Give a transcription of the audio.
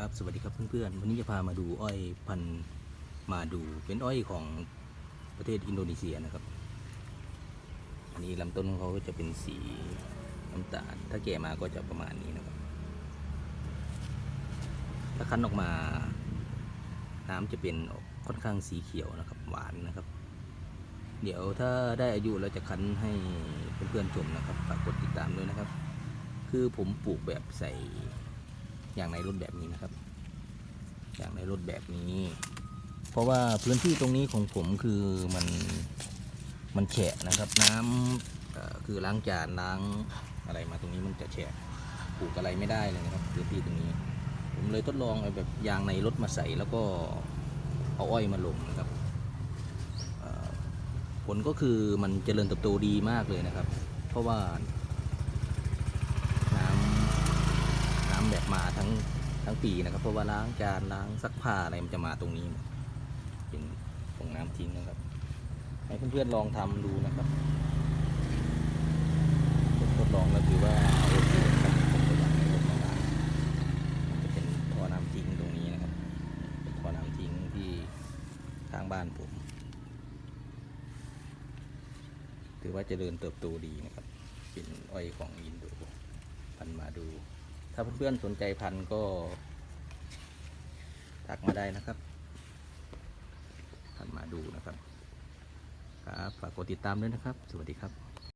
ครับสวัสดีครับเพื่อนๆ วันนี้จะพามาดูอ้อยพันมาดูเป็นอ้อยของประเทศอินโดนีเซียนะครับ อันนี้ลำต้นของเขาก็จะเป็นสีน้ำตาล ถ้าแก่มาก็จะประมาณนี้นะครับ ถ้าคั้นออกมา น้ำจะเป็นค่อนข้างสีเขียวนะครับ หวานนะครับ เดี๋ยวถ้าได้อายุเราจะคั้นให้เพื่อนๆชมนะครับฝากกดติดตามด้วยนะครับ คือผมปลูกแบบใส่ อย่างในรถแบบนี้นะครับ อย่างในรถแบบนี้ เพราะว่าพื้นที่ตรงนี้ของผมคือมันมันแฉะนะครับ น้ำเอ่อคือล้างจานล้างอะไรมาตรงนี้มันจะแฉะปลูกอะไรไม่ได้เลยนะครับพื้นที่ตรงนี้ ผมเลยทดลองเอาแบบยางในรถมาใส่แล้วก็เอาอ้อยมาลงนะครับผลก็คือมันเจริญเติบโตดีมากเลยนะครับ เพราะว่าน้ำ น้ำ แบบมาทั้งทั้งปีนะครับ เพราะว่าล้างจานล้างซักผ้าอะไรมันจะมาตรงนี้ เป็นตรงน้ำทิ้งนะครับ ให้เพื่อนๆลองทำดูนะครับทดลองแล้วถือว่าโอเคครับผมก็อยากให้ลดมาบ้างจะเป็นท่อน้ำทิ้งตรงนี้นะครับเป็นท่อน้ำทิ้งที่ทางบ้านผมถือว่าเจริญเติบโตดีนะครับ เป็นอ้อยของอินโด ถ้าเพื่อนๆสนใจพันก็ทักมาได้นะครับพันมาดูนะครับ ครับ ฝากกดติดตามด้วยนะครับ สวัสดีครับ